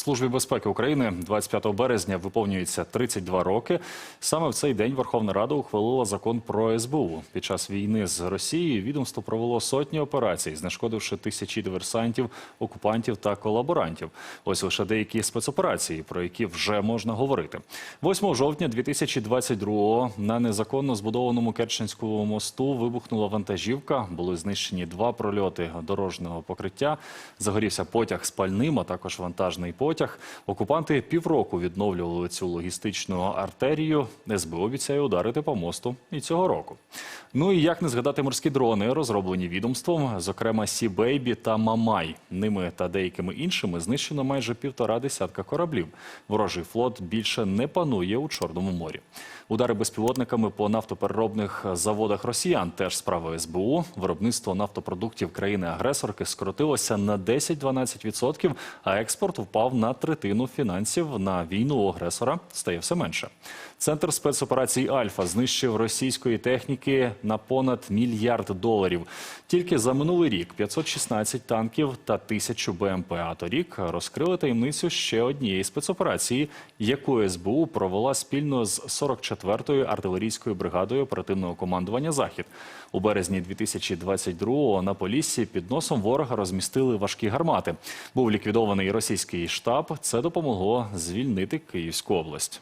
Службі безпеки України 25 березня виповнюється 32 роки. Саме в цей день Верховна Рада ухвалила закон про СБУ. Під час війни з Росією відомство провело сотні операцій, знешкодивши тисячі диверсантів, окупантів та колаборантів. Ось лише деякі спецоперації, про які вже можна говорити. 8 жовтня 2022-го на незаконно збудованому Керченському мосту вибухнула вантажівка. Були знищені два прольоти дорожнього покриття. Загорівся потяг з пальним, а також вантажний потяг. Окупанти півроку відновлювали цю логістичну артерію. СБУ обіцяє ударити по мосту і цього року. Ну і як не згадати морські дрони, розроблені відомством, зокрема Сі Бейбі та Мамай. Ними та деякими іншими знищено майже півтора десятка кораблів. Ворожий флот більше не панує у Чорному морі. Удари безпілотниками по нафтопереробних заводах росіян теж справа СБУ. Виробництво нафтопродуктів країни-агресорки скоротилося на 10-12%, а експорт впав третину фінансів на війну агресора стає все менше. Центр спецоперацій Альфа знищив російської техніки на понад мільярд доларів. Тільки за минулий рік 516 танків та тисячу БМП. А торік розкрили таємницю ще однієї спецоперації, яку СБУ провела спільно з 44-ю артилерійською бригадою оперативного командування Захід. У березні 2022-го на Поліссі під носом ворога розмістили важкі гармати. Був ліквідований російський штаб. Це допомогло звільнити Київську область.